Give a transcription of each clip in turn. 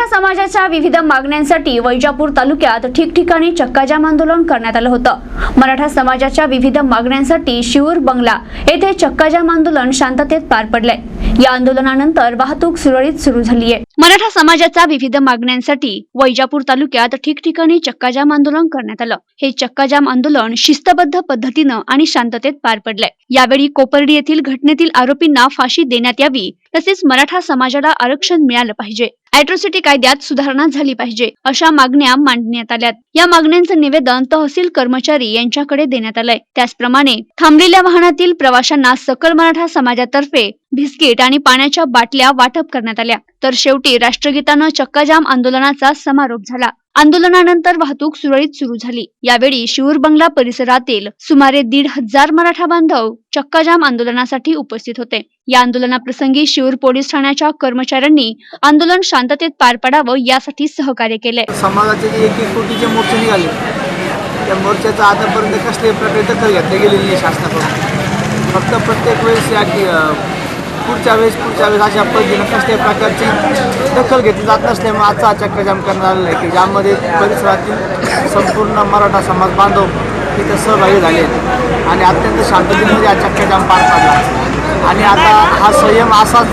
मराठा समाजाच्या विविध मागण्यांसाठी वैजापूर तालुक्यात ठिकठिकाणी चक्काजाम आंदोलन करण्यात आलं होतं. मराठा समाजाच्या विविध मागण्यांसाठी शिऊर बंगला येथे चक्काजाम आंदोलन शांततेत पार पडलंय. या आंदोलनानंतर वाहतूक सुरळीत सुरू झालीय. मराठा समाजाच्या विविध मागण्यांसाठी वैजापूर तालुक्यात ठिकठिकाणी चक्काजाम आंदोलन करण्यात आलं. हे चक्काजाम आंदोलन शिस्तबद्ध पद्धतीनं आणि शांततेत पार पडलंय. यावेळी कोपर्डी येथील घटनेतील आरोपींना फाशी देण्यात यावी तसेच मराठा समाजाला आरक्षण मिळालं पाहिजे. अॅट्रॉसिटी कायद्यात सुधारणा झाली पाहिजे अशा मागण्या मांडण्यात आल्यात. या मागण्यांचं निवेदन तहसील कर्मचारी यांच्याकडे देण्यात आलंय. त्याचप्रमाणे थांबलेल्या वाहनातील प्रवाशांना सकल मराठा समाजातर्फे बिस्किट आणि पाण्याच्या बाटल्या वाटप करण्यात आल्या. तर शेवटी राष्ट्रगीतानं चक्काजाम आंदोलनाचा समारोप झाला. आंदोलनानंतर वाहतूक सुरळीत सुरू झाली. यावेळी शिऊर बंगला परिसरातील सुमारे दीड हजार मराठा बांधव चक्काजाम आंदोलनासाठी उपस्थित होते. या आंदोलनाप्रसंगी शिऊर पोलीस ठाण्याच्या कर्मचाऱ्यांनी आंदोलन शांततेत पार पडावं यासाठी सहकार्य केले. समाजाचे जे एक कोटीचे मोर्चे निघाले त्या मोर्चाचा आतापर्यंत कसल्याही प्रकारे दखल घेतली गेलेली नाही शासनाकडून. फक्त प्रत्येक वेळेस या पुढच्या वेळेस पुढच्या वेळेस अशा पद्धतीनं कसल्याही प्रकारची दखल घेतली जात नसल्यामुळे आजचा हा चक्काजाम करण्यात आलेला आहे की ज्यामध्ये परिसरातील संपूर्ण मराठा समाज बांधव तिथं सहभागी झाले आहेत. आणि अत्यंत शांततेमध्ये हा चक्काजाम पार पाडला आणि आता हा संयम असाच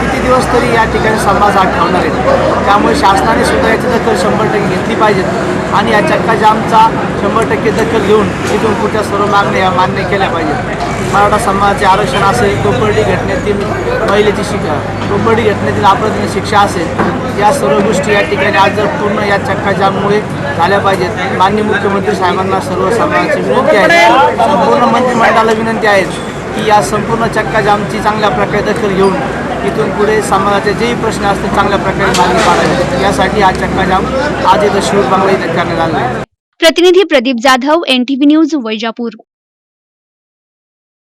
किती दिवस तरी या ठिकाणी समाज हा ठेवणार आहे. त्यामुळे शासनाने सुद्धा याची दखल शंभर टक्के घेतली पाहिजेत. आणि या चक्काजामचा शंभर टक्के दखल घेऊन तिथून पुढच्या सर्व मागण्या या मान्य केल्या पाहिजेत. मराठा समाजाचे आरक्षण असेल कोपर्डी घटनेतील महिलेची शिक्षा कोपर्डी घटनेतील अपराधी शिक्षा असेल या सर्व गोष्टी या ठिकाणी आज जर पूर्ण या चक्काजाममुळे झाल्या पाहिजेत. माननीय मुख्यमंत्री साहेबांना सर्व समाजाची विनंती आहे. संपूर्ण मंत्रिमंडळाला विनंती आहे की या संपूर्ण चक्काजामची चांगल्या प्रकारे दखल घेऊन इथून पुढे समाजाचे जेही प्रश्न असतील चांगल्या प्रकारे मागणी पाडावी. यासाठी हा चक्काजाम आज इथं शिवर बांगला इथं करण्यात आला आहे. प्रतिनिधी प्रदीप जाधव एनटीव्ही न्यूज वैजापूर.